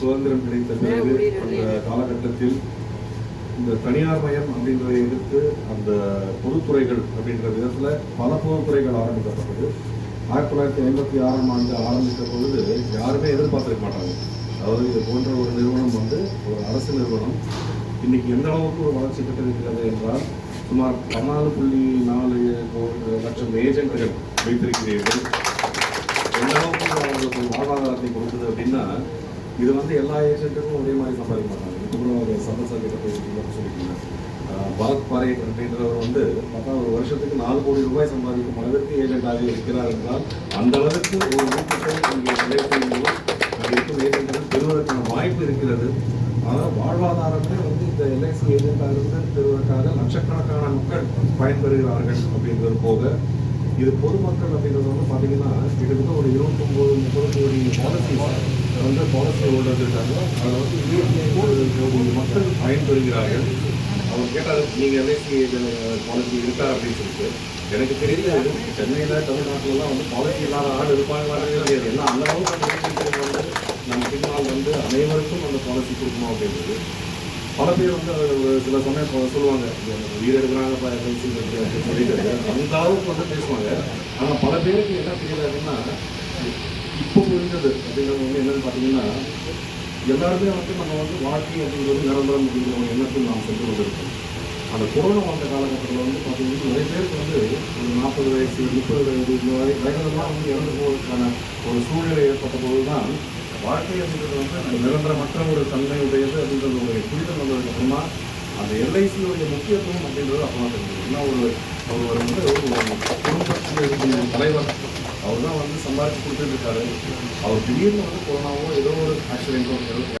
சுதந்திரம் கிடைத்த பிறகு அந்த காலகட்டத்தில் இந்த தனியார் மயம் அப்படின்றதை எதிர்த்து அந்த பொதுத்துறைகள் அப்படின்ற விதத்துல பல பொதுத்துறைகள் ஆரம்பிக்கப்பட்டது. ஆயிரத்தி தொள்ளாயிரத்தி ஐம்பத்தி ஆறாம் ஆண்டு ஆரம்பித்த பொழுது யாருமே எதிர்பார்த்திருக்க மாட்டாங்க. அதாவது இது போன்ற ஒரு நிறுவனம் வந்து ஒரு அரசு நிறுவனம். இன்னைக்கு எந்த அளவுக்கு ஒரு வளர்ச்சி பெற்றிருக்கிறது என்றால் சுமார் பதினாலு புள்ளி நாலு லட்சம் ஏஜென்ட்கள் வைத்திருக்கிறீர்கள். எந்த அளவுக்கு அவங்களுக்கு ஒரு வாழ்வாதாரத்தை கொடுக்குது அப்படின்னா இது வந்து எல்லா ஏஜென்ட்டுக்கும் ஒரே மாதிரி சம்பாதிக்க மாட்டாங்க. இதுக்கப்புறம் ஒரு சம்பளம் கிட்ட போயிருக்கீங்கன்னு சொல்லியிருக்கீங்க. பரத் பாரே அப்படின்றவர் வந்து பார்த்தா ஒரு வருஷத்துக்கு நாலு கோடி ரூபாய் சம்பாதிக்கும் அளவிற்கு ஏஜென்ட்டாக இருக்கிறார் என்றால் அந்த அளவுக்கு ஒரு ஊக்கத்தை இருக்கும் ஏஜென்ட்கள் பெறுவதற்கான வாய்ப்பு இருக்கிறது. ஆனால் வாழ்வாதாரமே வந்து இந்த எல்ஐசி ஏஜென்ட்டாக இருந்து பெறுவதற்காக லட்சக்கணக்கான மக்கள் பயன்பெறுகிறார்கள் அப்படின்றது போக இது பொதுமக்கள் அப்படிங்கிறது வந்து பார்த்தீங்கன்னா கிட்டத்தட்ட ஒரு இருபத்தொம்போது முப்பது கோடி பாலிசி வந்து பாலிசி ஹோல்டர்ஸ் இருக்காங்க. அதில் வந்து இருபத்தி கோடி மக்கள் பயன்பெறுகிறார்கள். அவர் கேட்டால் நீங்கள் எல்ஐசி பாலிசி இருக்கா? அப்படின்னு சொல்லிட்டு. எனக்கு தெரியல சென்னையில் தமிழ்நாட்டிலலாம் வந்து பாலிசி இல்லாத ஆள் இருப்பாங்களான்னு தெரியாது ஏன்னா அந்த அளவுக்கு வந்து நம்ம பின்னால் வந்து அனைவருக்கும் அந்த பாலிசி கொடுக்கணும் அப்படின்றது. பல பேர் வந்து சில சமயம் சொல்லுவாங்க. வீடு எடுக்கிறாங்க அப்படின்னு சொல்லிட்டு அந்த அளவுக்கு வந்து பேசுவாங்க. ஆனால் பல பேருக்கு என்ன தெரியல அப்படின்னா இப்போ புரிஞ்சது அப்படிங்கிறது வந்து என்னன்னு பார்த்தீங்கன்னா எல்லாருமே வந்து நம்ம வந்து வாழ்க்கை அப்படிங்கிறது நிரந்தரம் அப்படிங்கிற ஒரு எண்ணத்தில் நாம் சென்று கொண்டிருக்கோம். அந்த கொரோனா வந்த காலகட்டத்தில் வந்து பார்த்தீங்கன்னா நிறைய பேருக்கு வந்து ஒரு நாற்பது வயசு முப்பது வயது இந்த மாதிரி வயதுலாம் வந்து இறந்து போவதற்கான ஒரு சூழ்நிலை ஏற்பட்ட போது தான் வாழ்க்கை அப்படின்றது வந்து அந்த நிரந்தரமற்ற ஒரு தன்மை உடையது அப்படின்றது ஒரு புரிதல் வந்ததுக்கு அப்புறமா அந்த எல்ஐசியுடைய முக்கியத்துவம் அப்படின்றது அப்போ தெரிஞ்சது. ஏன்னா ஒரு அவர் வந்து ஒரு குடும்பத்தில் தலைவர். அவர் தான் வந்து சம்பாதிச்சு கொடுத்துட்டு இருக்காரு. அவர் திடீர்னு வந்து கொரோனாவோ ஏதோ ஒரு ஆக்சிடென்ட்டோ